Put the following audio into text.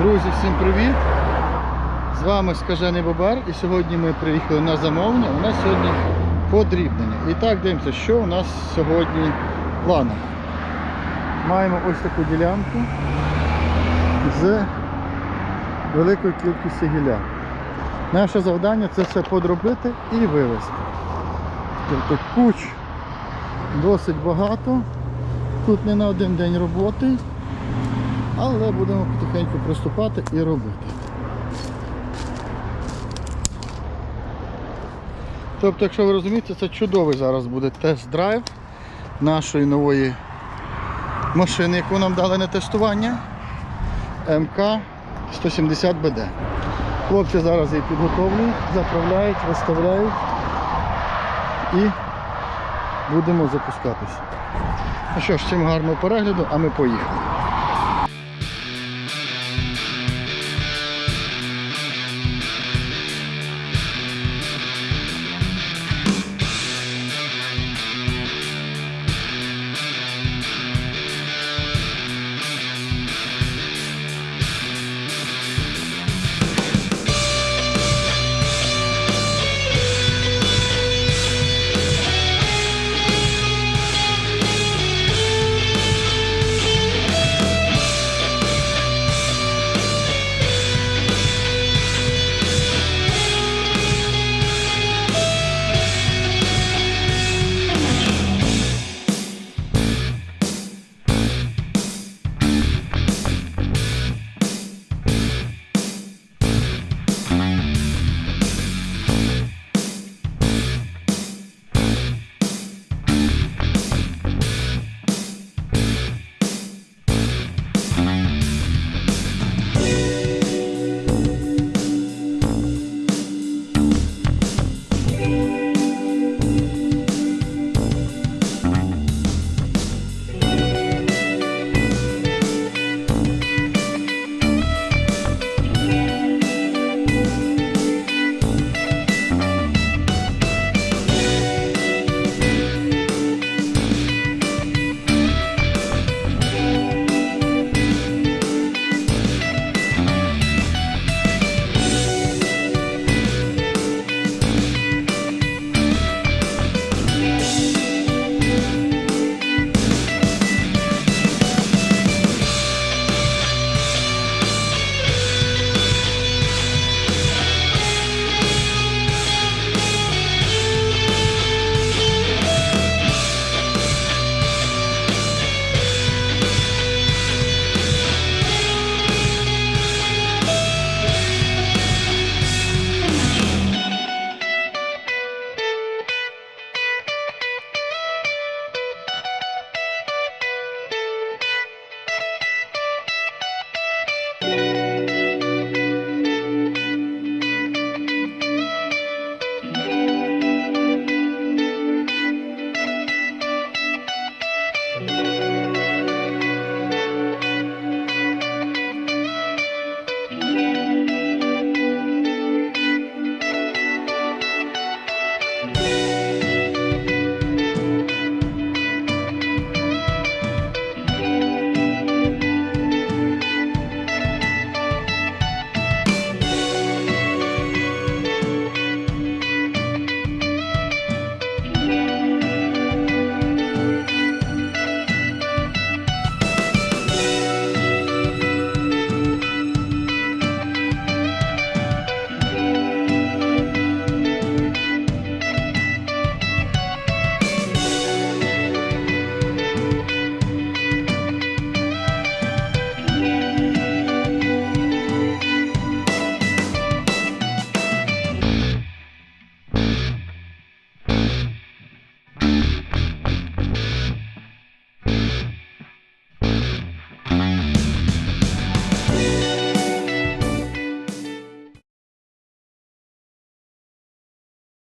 Друзі, всім привіт! З вами Скажений Бобар і сьогодні ми приїхали на замовлення. У нас сьогодні подрібнення. І так дивимося, що у нас сьогодні в планах. Маємо ось таку ділянку з великою кількістю гілля. Наше завдання це все подробити і вивезти. Тобто куч досить багато. Тут не на один день роботи, але будемо потихеньку приступати і робити. Тобто, якщо ви розумієте, це чудовий зараз буде тест-драйв нашої нової машини, яку нам дали на тестування МК 170 БД. Хлопці зараз її підготовлюють, заправляють, виставляють і будемо запускатися. Ну що ж, всім гарного перегляду, а ми поїхали.